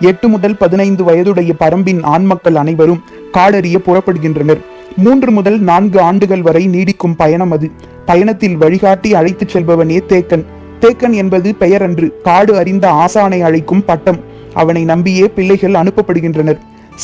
எட்டு முதல் பதினைந்து வயதுடைய பரம்பின் ஆண்மக்கள் அனைவரும் காடறிய புறப்படுகின்றனர். மூன்று முதல் நான்கு ஆண்டுகள் வரை நீடிக்கும் பயணம் அது. பயணத்தில் வழிகாட்டி அழைத்துச் செல்பவனே தேக்கன். தேக்கன் என்பது பெயரன்று காடு அறிந்த ஆசானை அழைக்கும் பட்டம். அவனை நம்பியே பிள்ளைகள் அனுப்பப்படுகின்றனர்.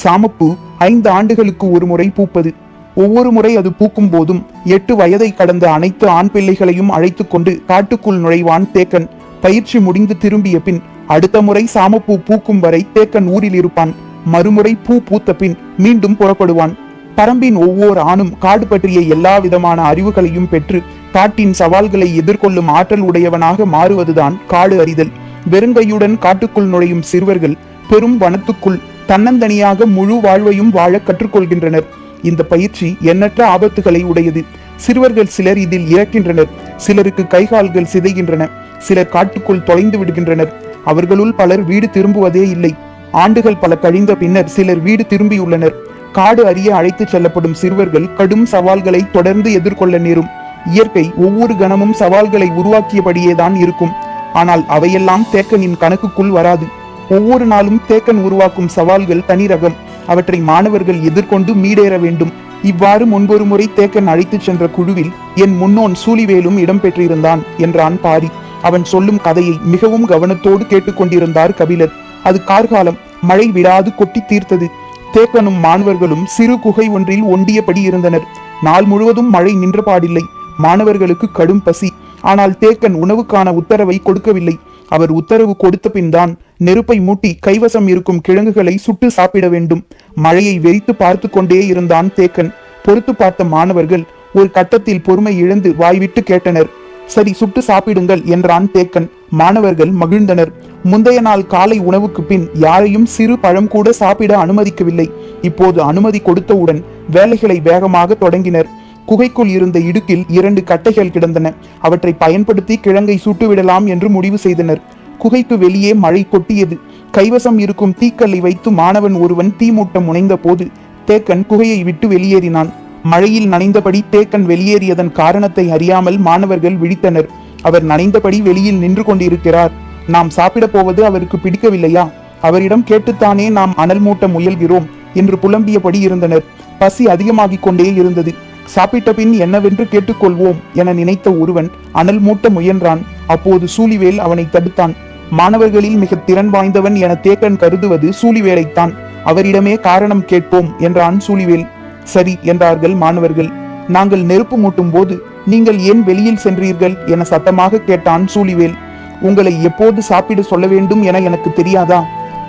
சாமப்பூ ஐந்து ஆண்டுகளுக்கு ஒரு முறை பூப்பது. ஒவ்வொரு முறை அது பூக்கும் போதும் எட்டு வயதை கடந்த அனைத்து ஆண் பிள்ளைகளையும் அழைத்துக்கொண்டு காட்டுக்குள் நுழைவான் தேக்கன். பயிற்சி முடிந்து திரும்பிய பின் அடுத்த முறை சாமப்பூ பூக்கும் வரை தேக்கன் ஊரில் இருப்பான். மறுமுறை பூ பூத்த பின் மீண்டும் புறப்படுவான். பரம்பின் ஒவ்வொரு ஆணும் காடு பற்றிய எல்லா விதமான அறிவுகளையும் பெற்று காட்டின் சவால்களை எதிர்கொள்ளும் ஆற்றல் உடையவனாக மாறுவதுதான் காடு அறிதல். வெறுங்கையுடன் காட்டுக்குள் நுழையும் சிறுவர்கள் பெரும் வனத்துக்குள் தன்னந்தனியாக முழு வாழ்வையும் வாழ கற்றுக்கொள்கின்றனர். இந்த பயிற்சி எண்ணற்ற ஆபத்துகளை உடையது. சிறுவர்கள் சிலர் இதில் இறக்கின்றனர். சிலருக்கு கைகால்கள் சிதைகின்றன. சிலர் காட்டுக்குள் தொலைந்து விடுகின்றனர். அவர்களுள் பலர் வீடு திரும்புவதே இல்லை. ஆண்டுகள் பல கழிந்த பின்னர் சிலர் வீடு திரும்பியுள்ளனர். காடு அறிய அழைத்துச் செல்லப்படும் சிறுவர்கள் கடும் சவால்களை தொடர்ந்து எதிர்கொள்ள நேரும். இயற்கை ஒவ்வொரு கணமும் சவால்களை உருவாக்கியபடியேதான் இருக்கும். ஆனால் அவையெல்லாம் தேக்கனின் கணக்குக்குள் வராது. ஒவ்வொரு நாளும் தேக்கன் உருவாக்கும் சவால்கள் தனி ரகம் அவற்றை மாணவர்கள் எதிர்கொண்டு மீடேற வேண்டும். இவ்வாறு முன்பொரு முறை தேக்கன் அழைத்துச் சென்ற குழுவில் என் முன்னோன் சூலிவேலும் இடம்பெற்றிருந்தான் என்றான் பாரி. அவன் சொல்லும் கதையை மிகவும் கவனத்தோடு கேட்டுக்கொண்டிருந்தார் கபிலர். அது கார்காலம் மழை விடாது கொட்டி தீர்த்தது. தேக்கனும் மாணவர்களும் சிறு குகை ஒன்றில் ஒண்டியபடி இருந்தனர். நாள் முழுவதும் மழை நின்றபாடில்லை மாணவர்களுக்கு கடும் பசி. ஆனால் தேக்கன் உணவுக்கான உத்தரவை கொடுக்கவில்லை. அவர் உத்தரவு கொடுத்த பின்தான் நெருப்பை மூட்டி கைவசம் இருக்கும் கிழங்குகளை சுட்டு சாப்பிட வேண்டும். மழையை வெறித்து பார்த்து கொண்டே இருந்தான் தேக்கன். பொறுத்து பார்த்த மாணவர்கள் ஒரு கட்டத்தில் பொறுமை இழந்து வாய்விட்டு கேட்டனர். சரி சுட்டு சாப்பிடுங்கள் என்றான் தேக்கன். மாணவர்கள் மகிழ்ந்தனர். முந்தைய நாள் காலை உணவுக்கு பின் யாரையும் சிறு பழம் கூட சாப்பிட அனுமதிக்கவில்லை. இப்போது அனுமதி கொடுத்தவுடன் வேலைகளை வேகமாக தொடங்கினர். குகைக்குள் இருந்த இடுக்கில் இரண்டு கட்டைகள் கிடந்தன. அவற்றை பயன்படுத்தி கிழங்கை சுட்டுவிடலாம் என்று முடிவு செய்தனர். குகைக்கு வெளியே மழை கொட்டியது. கைவசம் இருக்கும் தீக்கல்லை வைத்து மாணவன் ஒருவன் தீமூட்டம் முனைந்த போது தேக்கன் குகையை விட்டு வெளியேறினான். மழையில் நனைந்தபடி தேக்கன் வெளியேறியதன் காரணத்தை அறியாமல் மாணவர்கள் விழித்தனர். அவர் நனைந்தபடி வெளியில் நின்று கொண்டிருக்கிறார். நாம் சாப்பிடப் போவது அவருக்கு பிடிக்கவில்லையா? அவரிடம் கேட்டுத்தானே நாம் அனல் மூட்ட முயல்கிறோம் என்று புலம்பியபடி இருந்தனர். பசி அதிகமாகிக் கொண்டே இருந்தது. சாப்பிட்ட பின் என்னவென்று கேட்டுக்கொள்வோம் என நினைத்த ஒருவன் அனல் மூட்ட முயன்றான். அப்போது சூழிவேல் அவனை தடுத்தான். மாணவர்களில் மிக திறன் வாய்ந்தவன் என தேக்கன் கருதுவது சூழிவேலைத்தான் அவரிடமே காரணம் கேட்போம் என்றான் சூழிவேல் சரி என்றார்கள் மாணவர்கள். நாங்கள் நெருப்பு மூட்டும் போது நீங்கள் ஏன் வெளியில் சென்றீர்கள்? என சத்தமாக கேட்டான் சூலிவேல். உங்களை எப்போது சாப்பிட சொல்ல வேண்டும் என எனக்கு தெரியாதா?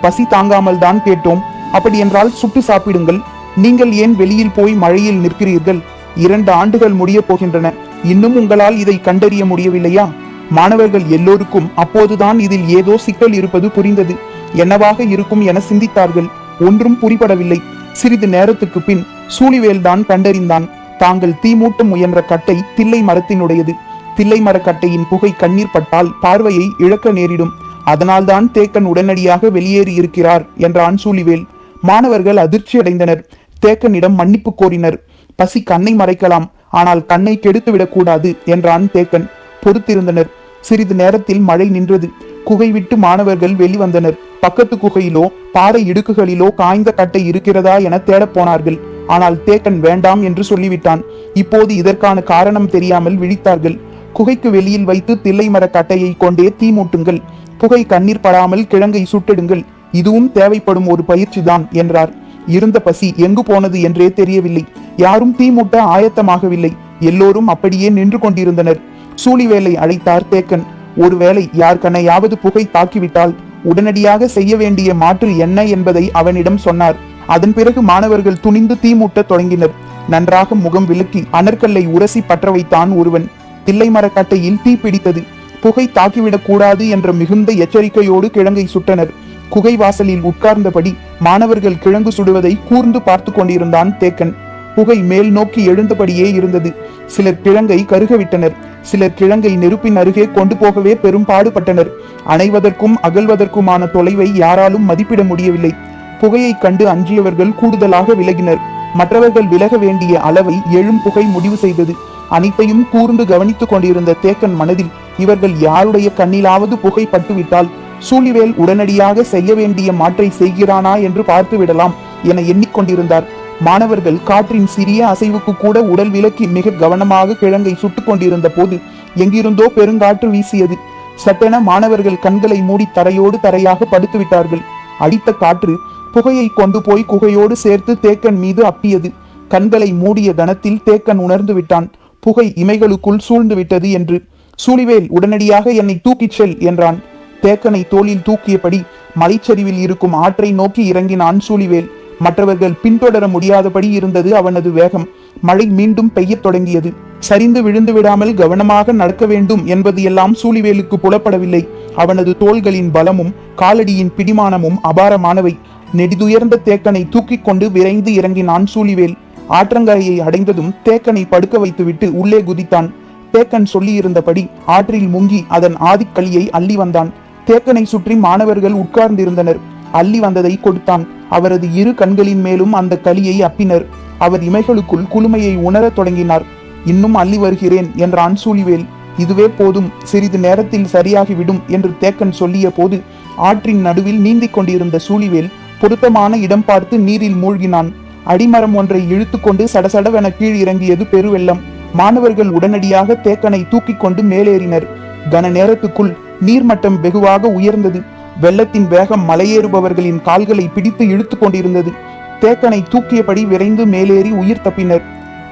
பசி தாங்காமல் தான் கேட்டோம். அப்படி என்றால் சுட்டு சாப்பிடுங்கள். நீங்கள் ஏன் வெளியில் போய் மழையில் நிற்கிறீர்கள்? இரண்டு ஆண்டுகள் முடியப் போகின்றன. இன்னும் உங்களால் இதை கண்டறிய முடியவில்லையா? மாணவர்கள் எல்லோருக்கும் அப்போதுதான் இதில் ஏதோ சிக்கல் இருப்பது புரிந்தது. என்னவாக இருக்கும் என சிந்தித்தார்கள். ஒன்றும் புரிபடவில்லை. சிறிது நேரத்துக்கு பின் சூழிவேல்தான் கண்டறிந்தான். தாங்கள் தீமூட்ட முயன்ற கட்டை தில்லை மரத்தினுடையது. தில்லை மரக்கட்டையின் புகை கண்ணீர் பட்டால் பார்வையை இழக்க நேரிடும். அதனால்தான் தேக்கன் உடனடியாக வெளியேறி இருக்கிறார் என்றான் சூழிவேல் மாணவர்கள் அதிர்ச்சி அடைந்தனர். தேக்கனிடம் மன்னிப்பு கோரினர். பசி கண்ணை மறைக்கலாம் ஆனால் கண்ணை கெடுத்து விடக்கூடாது என்றான் தேக்கன். பொறுத்திருந்தனர். சிறிது நேரத்தில் மழை நின்றது. குகை விட்டு மாணவர்கள் வெளிவந்தனர். பக்கத்து குகையிலோ பாறை இடுக்குகளிலோ காய்ந்த கட்டை இருக்கிறதா என தேடப்போனார்கள் போனார்கள். ஆனால் தேக்கன் வேண்டாம் என்று சொல்லிவிட்டான். இப்போது இதற்கான காரணம் தெரியாமல் விழித்தார்கள். குகைக்கு வெளியில் வைத்து தில்லை மர கட்டையை கொண்டே தீ மூட்டுங்கள். புகை கண்ணீர் படாமல் கிழங்கை சுட்டிடுங்கள். இதுவும் தேவைப்படும் ஒரு பயிற்சிதான் என்றார். இருந்த பசி எங்கு போனது என்றே தெரியவில்லை. யாரும் தீ மூட்ட ஆயத்தமாகவில்லை. எல்லோரும் அப்படியே நின்று கொண்டிருந்தனர். சூழிவேலை அழைத்தார் தேக்கன். ஒருவேளை யார் கண்ணையாவது புகை தாக்கிவிட்டால் உடனடியாக செய்ய வேண்டிய மாற்று என்ன என்பதை அவனிடம் சொன்னார். அதன் பிறகு மாணவர்கள் துணிந்து தீ தொடங்கினர். நன்றாக முகம் விலக்கி அனற்கல்லை உரசி பற்ற வைத்தான் ஒருவன். தில்லை மரக்கட்டையில் தீ பிடித்தது. புகை தாக்கிவிடக் கூடாது என்ற மிகுந்த எச்சரிக்கையோடு கிழங்கை சுட்டனர். குகை வாசலில் உட்கார்ந்தபடி மாணவர்கள் கிழங்கு சுடுவதை கூர்ந்து பார்த்து கொண்டிருந்தான் தேக்கன். புகை மேல் நோக்கி எழுந்தபடியே இருந்தது. சிலர் கிழங்கை கருகவிட்டனர். சிலர் கிழங்கை நெருப்பின் அருகே கொண்டு போகவே பெரும் பாடுபட்டனர் அணைவதற்கும் அகழ்வதற்குமான தொலைவை யாராலும் மதிப்பிட முடியவில்லை. புகையை கண்டு அஞ்சியவர்கள் கூடுதலாக விலகினர். மற்றவர்கள் விலக வேண்டிய அளவை எழும் புகை முடிவு செய்தது. அனைத்தையும் கூர்ந்து கவனித்துக் கொண்டிருந்த தேக்கன் மனதில் இவர்கள் யாருடைய கண்ணிலாவது புகை பட்டுவிட்டால் சூழிவேல் உடனடியாக செய்ய வேண்டிய மாற்றை செய்கிறானா என்று பார்த்து விடலாம் என எண்ணிக்கொண்டிருந்தார் மாணவர்கள் காற்றின் சிறிய அசைவுக்கு கூட உடல் விலக்கி மிக கவனமாக கிழங்கை சுட்டுக் கொண்டிருந்த போது எங்கிருந்தோ பெருங்காற்று வீசியது. சட்டென மாணவர்கள் கண்களை மூடி தரையோடு தரையாக படுத்துவிட்டார்கள். அடித்த காற்று புகையை கொண்டு போய் குகையோடு சேர்த்து தேக்கன் மீது அப்பியது. கண்களை மூடிய கணத்தில் தேக்கன் உணர்ந்து விட்டான். புகை இமைகளுக்குள் சூழ்ந்து விட்டது என்று. சூழிவேல் உடனடியாக என்னை தூக்கிச் செல் என்றான். தேக்கனை தோளில் தூக்கியபடி மலைச்சரிவில் இருக்கும் ஆற்றை நோக்கி இறங்கினான் சூழிவேல். மற்றவர்கள் பின்தொடர முடியாதபடி இருந்தது அவனது வேகம். மழை மீண்டும் பெய்யத் தொடங்கியது. சரிந்து விழுந்து விடாமல் கவனமாக நடக்க வேண்டும் என்பது எல்லாம் சூழிவேலுக்கு புலப்படவில்லை. அவனது தோள்களின் பலமும் காலடியின் பிடிமானமும் அபாரமானவை. நெடிதுயர்ந்த தேக்கனை தூக்கிக் கொண்டு விரைந்து இறங்கினான் சூழிவேல் ஆற்றங்கரையை அடைந்ததும் தேக்கனை படுக்க வைத்துவிட்டு உள்ளே குதித்தான். தேக்கன் சொல்லியிருந்தபடி ஆற்றில் முங்கி அதன் ஆதிக்களியை அள்ளி வந்தான். தேக்கனை சுற்றி மாணவர்கள் உட்கார்ந்திருந்தனர். அள்ளி வந்ததை கொடுத்தான். அவரது இரு கண்களின் மேலும் அந்த களியை அப்பினர். அவர் இமைகளுக்குள் குளுமையை உணரத் தொடங்கினார். இன்னும் அள்ளி வருகிறேன் என்றான் சூழிவேல் இதுவே போதும். சிறிது நேரத்தில் சரியாகிவிடும் என்று தேக்கன் சொல்லிய போது ஆற்றின் நடுவில் நீந்திக் கொண்டிருந்த சூழிவேல் பொருத்தமான இடம் பார்த்து நீரில் மூழ்கினான். அடிமரம் ஒன்றை இழுத்துக்கொண்டு சடசடவென கீழ் இறங்கியது பெருவெள்ளம். மாணவர்கள் உடனடியாக தேக்கனை தூக்கிக் கொண்டு மேலேறினர். கன நேரத்துக்குள் நீர்மட்டம் வெகுவாக உயர்ந்தது. வெள்ளத்தின் வேகம் மலையேறுபவர்களின் கால்களை பிடித்து இழுத்து கொண்டிருந்தது. தேக்கனை தூக்கியபடி விரைந்து மேலேறி உயிர் தப்பினர்.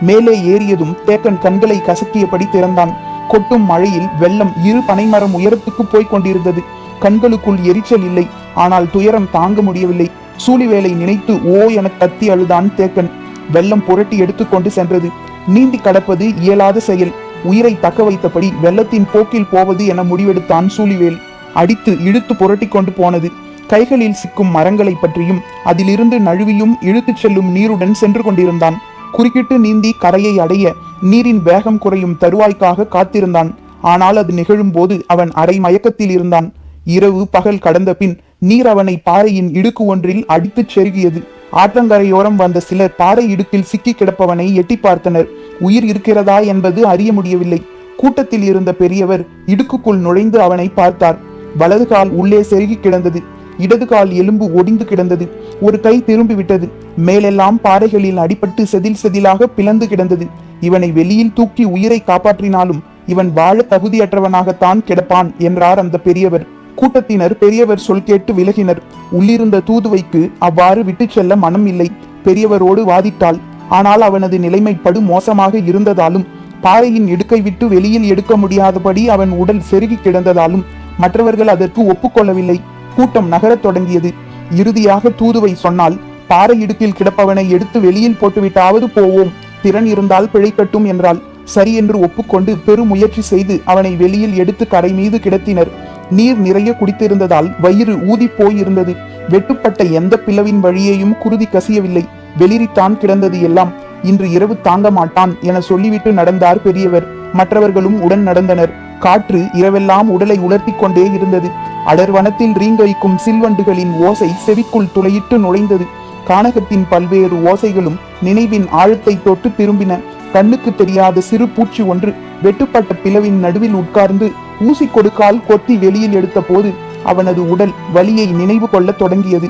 மேலே ஏறியதும் தேக்கன் கண்களை கசக்கியபடி திறந்தான். கொட்டும் மழையில் வெள்ளம் இரு பனைமரம் உயரத்துக்கு போய்க் கொண்டிருந்தது. கண்களுக்குள் எரிச்சல் இல்லை. ஆனால் துயரம் தாங்க முடியவில்லை. சூழிவேலை நினைத்து ஓ என கத்தி அழுதான் தேக்கன். வெள்ளம் புரட்டி எடுத்துக்கொண்டு சென்றது. நீந்தி கடப்பது இயலாத செயல். உயிரை தக்க வைத்தபடி வெள்ளத்தின் போக்கில் போவது என முடிவெடுத்தான் சூழிவேல் அடித்து இழுத்து புரட்டி கொண்டு போனது. கைகளில் சிக்கும் மரங்களை பற்றியும் அதிலிருந்து நழுவியும் இழுத்துச் செல்லும் நீருடன் சென்று கொண்டிருந்தான். குறுக்கிட்டு நீந்தி கரையை அடைய நீரின் வேகம் குறையும் தருவாய்க்காக காத்திருந்தான். ஆனால் அது நிகழும் போது அவன் அரை மயக்கத்தில் இருந்தான். இரவு பகல் கடந்த பின் நீர் அவனை பாறையின் இடுக்கு ஒன்றில் அடித்துச் செருகியது. ஆற்றங்கரையோரம் வந்த சிலர் பாறை இடுக்கில் சிக்கி கிடப்பவனை எட்டி பார்த்தனர். உயிர் இருக்கிறதா என்பது அறிய முடியவில்லை. கூட்டத்தில் இருந்த பெரியவர் இடுக்குக்குள் நுழைந்து அவனை பார்த்தார். வலது கால் உள்ளே செருகி கிடந்தது. இடது கால் எலும்பு ஒடிந்து கிடந்தது. ஒரு கை திரும்பி விட்டது. மேலெல்லாம் பாறைகளில் அடிபட்டு செதில் செதிலாக பிளந்து கிடந்தது. இவனை வெளியில் தூக்கி உயிரை காப்பாற்றினாலும் இவன் வாழ தகுதியற்றவனாகத்தான் கிடப்பான் என்றார் அந்த பெரியவர். கூட்டத்தினர் பெரியவர் சொல் கேட்டு விலகினர். உள்ளிருந்த தூதுவைக்கு அவ்வாறு விட்டுச் செல்ல மனம் இல்லை. பெரியவரோடு வாதிட்டாள். ஆனால் அவனது நிலைமை படு மோசமாக இருந்ததாலும் பாறையின் இடுக்கை விட்டு வெளியில் எடுக்க முடியாதபடி அவன் உடல் செருகி கிடந்ததாலும் மற்றவர்கள் அதற்கு ஒப்புக்கொள்ளவில்லை. கூட்டம் நகரத் தொடங்கியது. இறுதியாக தூதுவை சொன்னால் பாறை இடுக்கில் கிடப்பவனை எடுத்து வெளியில் போட்டுவிட்டாவது போவோம். திறன் இருந்தால் பிழைக்கட்டும் என்றால் சரி என்று ஒப்புக்கொண்டு பெருமுயற்சி செய்து அவனை வெளியில் எடுத்து கரை மீது கிடத்தினர். நீர் நிறைய குடித்திருந்ததால் வயிறு ஊதி போயிருந்தது. வெட்டுப்பட்ட எந்த பிளவின் வழியையும் குருதி கசியவில்லை. வெளிரித்தான் கிடந்தது எல்லாம் இன்று இரவு தாங்க மாட்டான் என சொல்லிவிட்டு நடந்தார் பெரியவர். மற்றவர்களும் உடன் நடந்தனர். காற்று இரவெல்லாம் உடலை உலர்த்தி கொண்டே இருந்தது. அடர்வனத்தில் ரீங்கரிக்கும் சில்வண்டுகளின் ஓசை செவிக்குள் துளையிட்டு நுழைந்தது. கானகத்தின் பல்வேறு ஓசைகளும் நினைவின் ஆழத்தை தொட்டு திரும்பின. கண்ணுக்கு தெரியாத சிறு பூச்சி ஒன்று வெட்டுப்பட்ட பிளவின் நடுவில் உட்கார்ந்து ஊசி கொடுக்கால் கொத்தி வெளியில் எடுத்த போது அவனது உடல் வலியை நினைவு கொள்ளத் தொடங்கியது.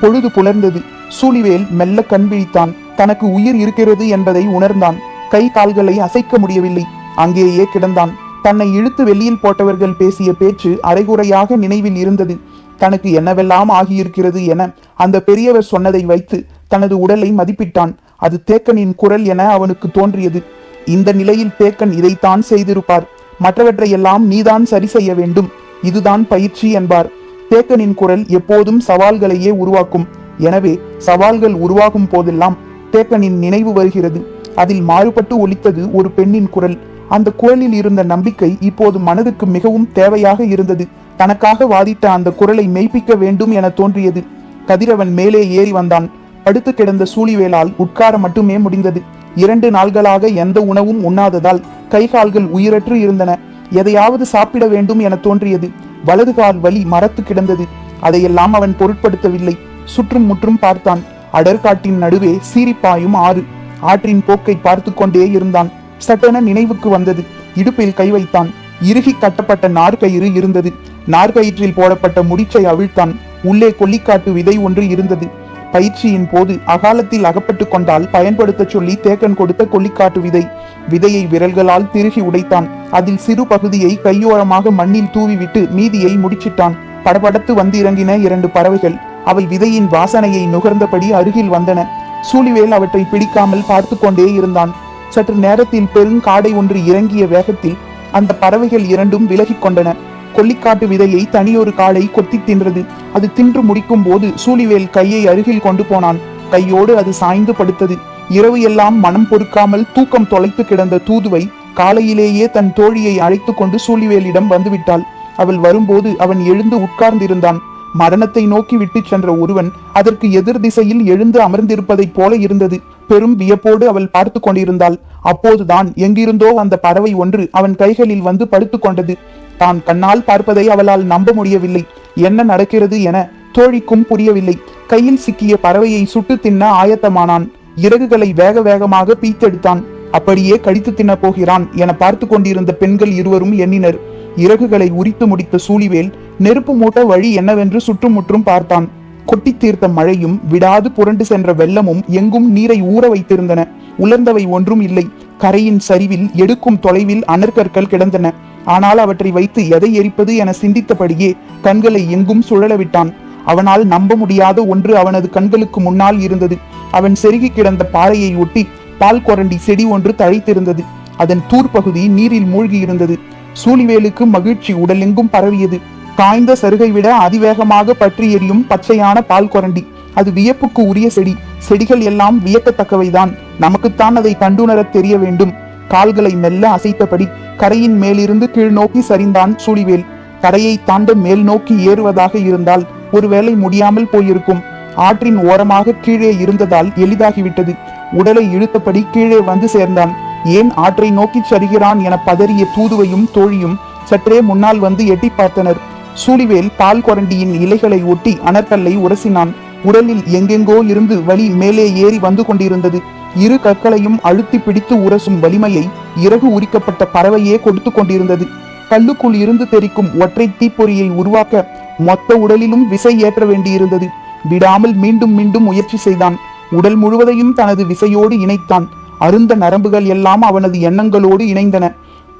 பொழுது புலர்ந்தது. சூழிவேல் மெல்ல கண் விழித்தான். தனக்கு உயிர் இருக்கிறது என்பதை உணர்ந்தான். கை கால்களை அசைக்க முடியவில்லை. அங்கேயே கிடந்தான். தன்னை இழுத்து வெளியில் போட்டவர்கள் பேசிய பேச்சு அரைகுறையாக நினைவில் இருந்தது. தனக்கு என்னவெல்லாம் ஆகியிருக்கிறது என அந்த பெரியவர் சொன்னதை வைத்து தனது உடலை மதிப்பிட்டான். அது தேக்கனின் குரல் என அவனுக்கு தோன்றியது. இந்த நிலையில் தேக்கன் இதைத்தான் செய்திருப்பார். மற்றவற்றையெல்லாம் நீதான் சரி செய்ய வேண்டும். இதுதான் பயிற்சி என்பார். தேக்கனின் குரல் எப்போதும் சவால்களையே உருவாக்கும். எனவே சவால்கள் உருவாகும் போதெல்லாம் தேக்கனின் நினைவு வருகிறது. அதில் மாறுபட்டு ஒலித்தது ஒரு பெண்ணின் குரல். அந்த குரலில் இருந்த நம்பிக்கை இப்போது மனதுக்கு மிகவும் தேவையாக இருந்தது. தனக்காக வாதிட்ட அந்த குரலை மெய்ப்பிக்க வேண்டும் என தோன்றியது. கதிரவன் மேலே ஏறி வந்தான். படுத்து கிடந்த சூழிவேலால் உட்கார மட்டுமே முடிந்தது. இரண்டு நாள்களாக எந்த உணவும் உண்ணாததால் கை கால்கள் உயிரற்று இருந்தன. எதையாவது சாப்பிட வேண்டும் என தோன்றியது. வலது கால் வலி மரத்து கிடந்தது. அதையெல்லாம் அவன் பொருட்படுத்தவில்லை. சுற்றும் முற்றும் பார்த்தான். அடர்காட்டின் நடுவே சீரிப்பாயும் ஆறு. ஆற்றின் போக்கை பார்த்து கொண்டே இருந்தான். சட்டென நினைவுக்கு வந்தது. இடுப்பில் கை வைத்தான். இறுகி கட்டப்பட்ட நார்கயிறு இருந்தது. நார்கயிற்றில் போடப்பட்ட முடிச்சை அவிழ்த்தான். உள்ளே கொல்லிக்காட்டு விதை ஒன்று இருந்தது. பயிற்சியின் போது அகாலத்தில் அகப்பட்டு கொண்டால் பயன்படுத்த சொல்லி தேக்கன் கொடுத்த கொல்லிக்காட்டு விதை. விதையை விரல்களால் திருகி உடைத்தான். அதில் சிறு பகுதியை கையோரமாக மண்ணில் தூவிவிட்டு மீதியை முடிச்சிட்டான். படபடத்து வந்து இறங்கின இரண்டு பறவைகள். அவை விதையின் வாசனையை நுகர்ந்தபடி அருகில் வந்தன. சூழிவேல் அவற்றை பிடிக்காமல் பார்த்து கொண்டே இருந்தான். சற்று நேரத்தில் பெருங்காடை ஒன்று இறங்கிய வேகத்தில் அந்த பறவைகள் இரண்டும் விலகிக் கொண்டன. கொல்லிக்காட்டு விதையை தனியொரு காலை கொத்தி தின்றது. அது தின்று முடிக்கும் போது சூழிவேல் கையை அருகில் கொண்டு போனான். கையோடு அது சாய்ந்து படுத்தது. இரவு எல்லாம் மனம் பொறுக்காமல் தூக்கம் தொலைத்து கிடந்த தூதுவை காலையிலேயே தன் தோழியை அழைத்து கொண்டு சூழிவேலிடம் வந்துவிட்டாள். அவள் வரும்போது அவன் எழுந்து உட்கார்ந்திருந்தான். மரணத்தை நோக்கி விட்டுச் சென்ற ஒருவன் அதற்கு எதிர் திசையில் எழுந்து அமர்ந்திருப்பதைப் போல இருந்தது. பெரும் வியப்போடு அவள் பார்த்து கொண்டிருந்தாள். அப்போதுதான் எங்கிருந்தோ அந்த பறவை ஒன்று அவன் கைகளில் வந்து படுத்துக் கொண்டது. தான் கண்ணால் பார்ப்பதை அவளால் நம்ப முடியவில்லை. என்ன நடக்கிறது என தோழிக்கும் புரியவில்லை. கையில் சிக்கிய பறவையை சுட்டு தின்ன ஆயத்தமானான். இறகுகளை வேக வேகமாக பீத்தெடுத்தான் அப்படியே கடித்து தின்ன போகிறான் என பார்த்து கொண்டிருந்த பெண்கள் இருவரும் எண்ணினர். இறகுகளை உரித்து முடித்த சூழிவேல் நெருப்பு மூட்ட வழி என்னவென்று சுற்றுமுற்றும் பார்த்தான். கொட்டி தீர்த்த மழையும் விடாது புரண்டு சென்ற வெள்ளமும் எங்கும் நீரை ஊற வைத்திருந்தன. உலர்ந்தவை ஒன்றும் இல்லை. கரையின் சரிவில் எடுக்கும் தொலைவில் அனற்கற்கள் கிடந்தன. ஆனால் அவற்றை வைத்து எதை எரிப்பது என சிந்தித்தபடியே கண்களை எங்கும் சுழல விட்டான். அவனால் நம்ப முடியாத ஒன்று அவனது கண்களுக்கு முன்னால் இருந்தது. அவன் செருகி கிடந்த பாறையை ஒட்டி பால் கொரண்டி செடி ஒன்று தழைத்திருந்தது. அதன் தூர்பகுதி நீரில் மூழ்கி இருந்தது சூழிவேலுக்கு மகிழ்ச்சி உடலெங்கும் பரவியது. காய்ந்த சருகை விட அதிவேகமாக பற்றி எரியும் பச்சையான பால் கொரண்டி. அது வியப்புக்கு உரிய செடி. செடிகள் எல்லாம் வியக்கத்தக்கவைதான். நமக்குத்தான் அதை கண்டுணரத் தெரிய வேண்டும். கால்களை மெல்ல அசைத்தபடி கரையின் மேலிருந்து கீழ் நோக்கி சரிந்தான் சூழிவேல். கரையை தாண்ட மேல் நோக்கி ஏறுவதாக இருந்தால் ஒருவேளை முடியாமல் போயிருக்கும். ஆற்றின் ஓரமாக கீழே இருந்ததால் எளிதாகிவிட்டது. உடலை இழுத்தபடி கீழே வந்து சேர்ந்தான். ஏன் ஆற்றை நோக்கிச் சரிகிறான் என பதறிய தூதுவையும் தோழியும் சற்றே முன்னால் வந்து எட்டி பார்த்தனர். சூழிவேல் பால் கொரண்டியின் இலைகளை ஒட்டி அனற்கல்லை உரசினான். உடலில் எங்கெங்கோ இருந்து வலி மேலே ஏறி வந்து கொண்டிருந்தது. இரு கற்களையும் அழுத்தி பிடித்து உரசும் வலிமையை இறகு உரிக்கப்பட்ட பறவையே கொடுத்து கொண்டிருந்தது. கல்லுக்குள் இருந்து தெரிக்கும் ஒற்றை தீப்பொறியை உருவாக்க மொத்த உடலிலும் விசை ஏற்ற வேண்டியிருந்தது. விடாமல் மீண்டும் மீண்டும் முயற்சி செய்தான். உடல் முழுவதையும் தனது விசையோடு இணைத்தான். அருந்த நரம்புகள் எல்லாம் அவனது எண்ணங்களோடு இணைந்தன.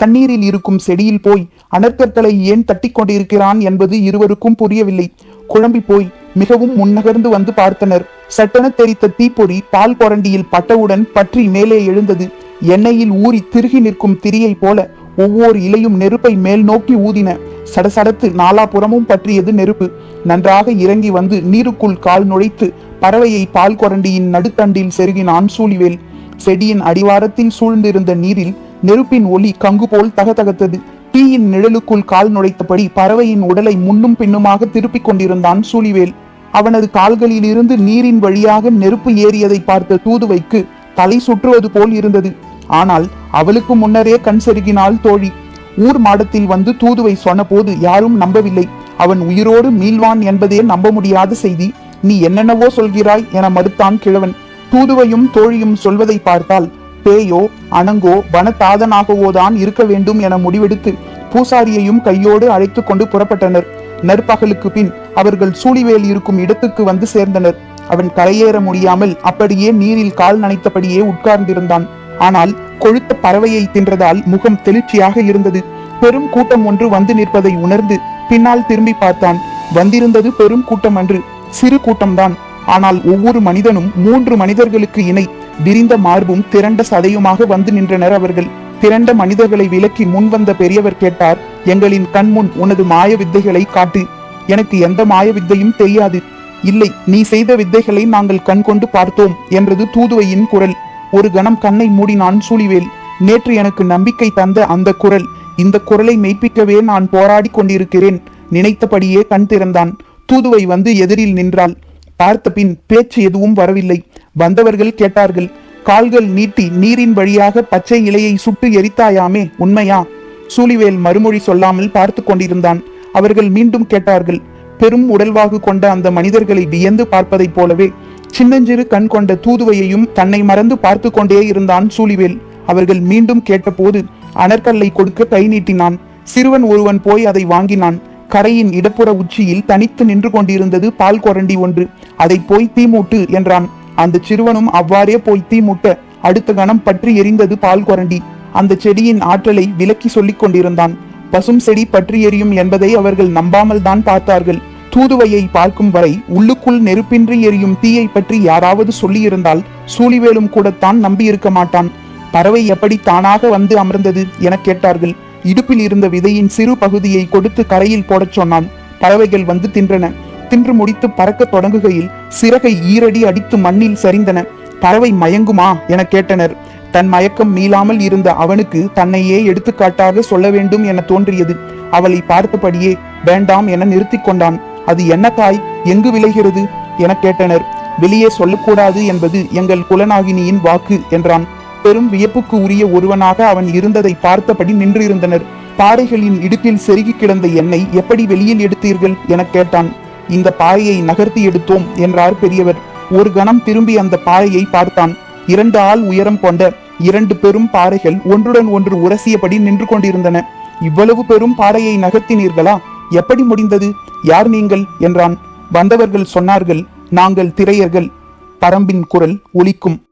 தண்ணீரில் இருக்கும் செடியில் போய் அனற்கற்களை ஏன் தட்டி கொண்டிருக்கிறான் என்பது இருவருக்கும் புரியவில்லை. குழம்பி போய் மிகவும் முன்னகர்ந்து வந்து பார்த்தனர். சட்டென தெரித்த தீப்பொறி பால் கொரண்டியில் பட்டவுடன் பற்றி மேலே எழுந்தது. எண்ணெயில் ஊறி திருகி நிற்கும் திரியை போல ஒவ்வொரு இலையும் நெருப்பை மேல் நோக்கி ஊதின. சடசடத்து நாலாபுறமும் பற்றியது நெருப்பு. நன்றாக இறங்கி வந்து நீருக்குள் கால் நுழைத்து பறவையை பால் கொரண்டியின் நடுத்தண்டில் செருகினான் சூழிவேல். செடியின் அடிவாரத்தில் சூழ்ந்திருந்த நீரில் நெருப்பின் ஒளி கங்கு போல் தகதகத்தது. தீயின் நிழலுக்குள் கால் நுழைத்தபடி பறவையின் உடலை முன்னும் பின்னுமாக திருப்பிக் கொண்டிருந்தான் சூழிவேல். அவனது கால்களிலிருந்து நீரின் வழியாக நெருப்பு ஏறியதை பார்த்த தூதுவைக்கு தலை சுற்றுவது போல் இருந்தது. ஆனால் அவளுக்கு முன்னரே கண் செருகினாள் தோழி. ஊர் மாடத்தில் வந்து தூதுவை சொன்னபோது யாரும் நம்பவில்லை. அவன் உயிரோடு மீள்வான் என்பதே நம்ப முடியாத செய்தி. நீ என்னென்னவோ சொல்கிறாய் என மறுத்தான் கிழவன். தூதுவையும் தோழியும் சொல்வதை பார்த்தால் பேயோ அணங்கோ வனத்தாதனாகவோ தான் இருக்க வேண்டும் என முடிவெடுத்து பூசாரியையும் கையோடு அழைத்து கொண்டு புறப்பட்டனர். நற்பகலுக்கு பின் அவர்கள் சூழிவேல் இருக்கும் இடத்துக்கு வந்து சேர்ந்தனர். அவன் கரையேற முடியாமல் அப்படியே நீரில் கால் நனைத்தபடியே உட்கார்ந்திருந்தான். ஆனால் கொழுத்த பறவையை தின்றதால் முகம் தெளிர்ச்சியாக இருந்தது. பெரும் கூட்டம் ஒன்று வந்து நிற்பதை உணர்ந்து பின்னால் திரும்பி பார்த்தான். வந்திருந்தது பெரும் கூட்டம் அன்று. சிறு கூட்டம்தான். ஆனால் ஒவ்வொரு மனிதனும் மூன்று மனிதர்களுக்கு இணை. விரிந்த மார்பும் திரண்ட சதையுமாக வந்து நின்றனர் அவர்கள். திரண்ட மனிதர்களை விலக்கி முன் வந்த பெரியவர் கேட்டார் எங்களின் கண்முன் உனது மாய வித்தைகளை காட்டு. எனக்கு எந்த மாய வித்தையும் தெரியாது. இல்லை நீ செய்த வித்தைகளை நாங்கள் கண்கொண்டு பார்த்தோம் என்றது தூதுவையின் குரல். ஒரு கணம் கண்ணை மூடினான் சூழிவேல். நேற்று எனக்கு நம்பிக்கை தந்த அந்த குரல். இந்த குரலை மெய்ப்பிக்கவே நான் போராடி கொண்டிருக்கிறேன் நினைத்தபடியே கண் திறந்தான். தூதுவை வந்து எதிரில் நின்றாள். பார்த்த பின் பேச்சு எதுவும் வரவில்லை. வந்தவர்கள் கேட்டார்கள் கால்கள் நீட்டி நீரின் வழியாக பச்சை இலையை சுட்டு எரித்தாயாமே உண்மையா? சூலிவேல் மறுமொழி சொல்லாமல் பார்த்து கொண்டிருந்தான். அவர்கள் மீண்டும் கேட்டார்கள் பெரும் உடல்வாகு கொண்ட அந்த மனிதர்களை வியந்து பார்ப்பதைப் போலவே சின்னஞ்சிறு கண் கொண்ட தூதுவையையும் தன்னை மறந்து பார்த்து கொண்டே இருந்தான் சூழிவேல் அவர்கள் மீண்டும் கேட்டபோது அனற்கல்லை கொடுக்க கை நீட்டினான். சிறுவன் ஒருவன் போய் அதை வாங்கினான். கரையின் இடப்புற உச்சியில் தனித்து நின்று கொண்டிருந்தது பால் கொரண்டி ஒன்று. அதை போய் தீமூட்டு என்றான். அந்த சிறுவனும் அவ்வாறே போய் தீமூட்ட அடுத்த கணம் பற்றி எரிந்தது பால் கொரண்டி. அந்த செடியின் ஆற்றலை விலக்கி சொல்லிக் கொண்டிருந்தான். பசும் செடி பற்றி எரியும் என்பதை அவர்கள் நம்பாமல் தான் பார்த்தார்கள். தூதுவையை பார்க்கும் வரை உள்ளுக்குள் நெருப்பின்றி எரியும் தீயை பற்றி யாராவது சொல்லியிருந்தால் சூழிவேலும் கூடத்தான் நம்பியிருக்க மாட்டான். பறவை எப்படி தானாக வந்து அமர்ந்தது என கேட்டார்கள். இடுப்பில் இருந்த விதையின் சிறு பகுதியை கொடுத்து கரையில் போடச் சொன்னான். பறவைகள் வந்து தின்றன. தின்று முடித்து பறக்க தொடங்குகையில் சிறகை ஈரடி அடித்து மண்ணில் சரிந்தன. பறவை மயங்குமா? என கேட்டனர். தன் மயக்கம் மீளாமல் இருந்த அவனுக்கு தன்னையே எடுத்துக்காட்டாக சொல்ல வேண்டும் என தோன்றியது. அவளை பார்த்தபடியே வேண்டாம் என நிறுத்தி கொண்டான். அது என்ன தாய்? எங்கு விளைகிறது? என கேட்டனர். வெளியே சொல்லக்கூடாது என்பது எங்கள் குலநாகினியின் வாக்கு என்றான். பெரும் வியப்புக்கு உரிய ஒருவனாக அவன் இருந்ததை பார்த்தபடி நின்றிருந்தனர். பாறைகளின் இடுப்பில் செருகி கிடந்த எண்ணெய் எப்படி வெளியில் எடுத்தீர்கள்? எனக் கேட்டான். இந்த பாறையை நகர்த்தி எடுத்தோம் என்றார் பெரியவர். ஒரு கணம் திரும்பி அந்த பாறையை பார்த்தான். இரண்டு ஆள் உயரம் கொண்ட இரண்டு பெரும் பாறைகள் ஒன்றுடன் ஒன்று உரசியபடி நின்று கொண்டிருந்தன. இவ்வளவு பெரும் பாறையை நகர்த்தினீர்களா? எப்படி முடிந்தது? யார் நீங்கள்? என்றான். வந்தவர்கள் சொன்னார்கள் நாங்கள் திரையர்கள். பரம்பின் குரல் ஒலிக்கும்.